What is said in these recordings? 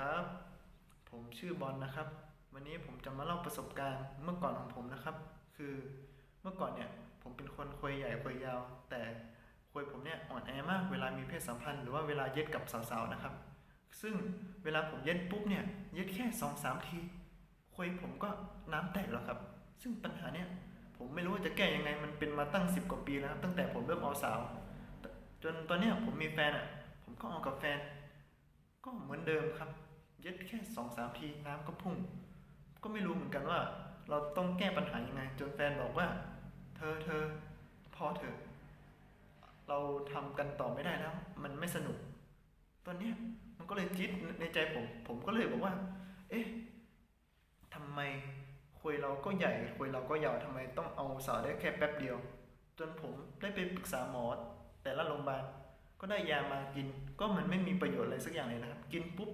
ครับ ผมชื่อบอลนะครับ วันนี้ผมจะมาเล่าประสบการณ์เมื่อก่อนของผมนะครับ คือเมื่อก่อนเนี่ยผมเป็นคนควยใหญ่ควยยาว แต่ควยผมเนี่ยอ่อนแอมากเวลามีเพศสัมพันธ์หรือว่าเวลาเย็ดกับสาวๆนะครับ ซึ่งเวลาผมเย็ดปุ๊บเนี่ยเย็ดแค่สองสามทีควยผมก็น้ำแตกแล้วครับ ซึ่งปัญหาเนี่ยผมไม่รู้ว่าจะแก้ยังไงมันเป็นมาตั้งสิบกว่าปีแล้วตั้งแต่ผมเริ่มเอาสาว จนตอนเนี้ยผมมีแฟนอะผมก็เอากับแฟนก็เหมือนเดิมครับ เย็ดแค่สองสามทีน้ำก็พุ่ง ก็ไม่รู้เหมือนกันว่า เราต้องแก้ปัญหายังไง จนแฟนบอกว่า เธอเธอพอเถอเราทำกันต่อไม่ได้แล้ว มันไม่สนุก ตอนเนี้ยมันก็เลยจิตในใจผม ผมก็เลยบอกว่า เอ๊ะทำไมคุยเราก็ใหญ่คุยเราก็ยาวทำไมต้องเอาสาวได้แค่แป๊บเดียว จนผมได้ไปปรึกษาหมอแต่ละโรงพยาบาลก็ได้ยามากิน ก็มันไม่มีประโยชน์อะไรสักอย่างเลยนะครับ กินปุ๊บ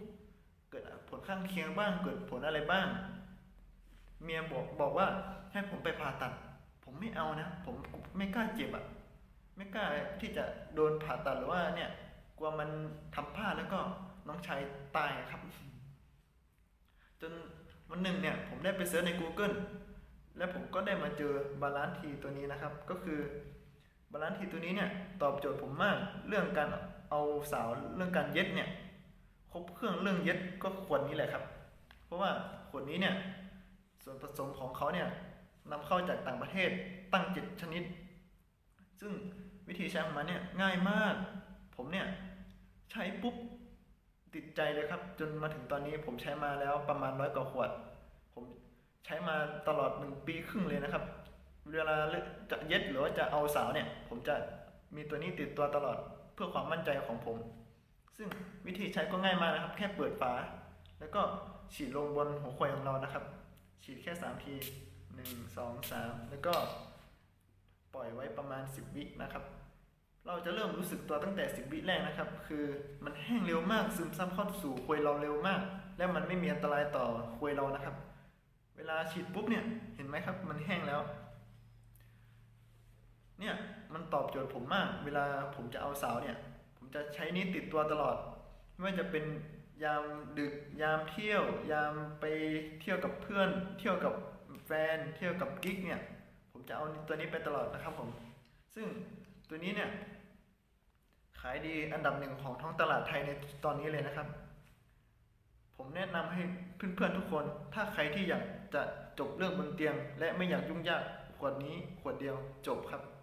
เกิดผลข้างเคียงบ้าง เกิดผลอะไรบ้าง เมียบอกบอกว่าให้ผมไปผ่าตัด ผมไม่เอานะ ผมไม่กล้าเจ็บอะไม่กล้าที่จะโดนผ่าตัดหรือว่า เนี่ย กลัวมันทำพลาดแล้วก็น้องชายตายครับ จนวันหนึ่งเนี่ย ผมได้ไปเสิร์ชใน Google แล้วผมก็ได้มาเจอบาลานซ์ทีตัวนี้นะครับ ก็คือบาลานซ์ทีตัวนี้เนี่ย ตอบโจทย์ผมมากเรื่องการเอาสาวเรื่องการเย็ดเนี่ย รบเครื่องเรื่องเย็ดก็ขวดนี้แหละครับ เพราะว่าขวดนี้เนี่ยส่วนผสมของเขาเนี่ยนำเข้าจากต่างประเทศตั้งเจ็ดชนิด ซึ่งวิธีใช้ของมันเนี่ยง่ายมาก ผมเนี่ยใช้ปุ๊บติดใจเลยครับ จนมาถึงตอนนี้ผมใช้มาแล้วประมาณร้อยกว่าขวด ผมใช้มาตลอดหนึ่งปีครึ่งเลยนะครับ เวลาจะเย็ดหรือว่าจะเอาสาวเนี่ย ผมจะมีตัวนี้ติดตัวตลอดเพื่อความมั่นใจของผม ซึ่งวิธีใช้ก็ง่ายมากนะครับ แค่เปิดฝา แล้วก็ฉีดลงบนหัวควายของเรานะครับ ฉีดแค่สามทีหนึ่งสองสามแล้วก็ปล่อยไว้ประมาณสิบวินะครับ เราจะเริ่มรู้สึกตัวตั้งแต่สิบวิแรกนะครับ คือมันแห้งเร็วมากซึมซับเข้าสู่ควายเราเร็วมาก และมันไม่มีอันตรายต่อควายเรานะครับ เวลาฉีดปุ๊บเนี่ยเห็นไหมครับ มันแห้งแล้วเนี่ยมันตอบโจทย์ผมมาก เวลาผมจะเอาสาวเนี่ย ผมจะใช้นี้ติดตัวตลอด ไม่ว่าจะเป็นยามดึกยามเที่ยว ยามไปเที่ยวกับเพื่อน เที่ยวกับแฟน เที่ยวกับกิ๊กเนี่ย ผมจะเอาตัวนี้ไปตลอดนะครับผม ซึ่งตัวนี้เนี่ย ขายดีอันดับหนึ่งของท้องตลาดไทยในตอนนี้เลยนะครับ ผมแนะนำให้เพื่อนๆทุกคน ถ้าใครที่อยากจะจบเรื่องบนเตียง และไม่อยากยุ่งยากขวดนี้ขวดเดียวจบครับ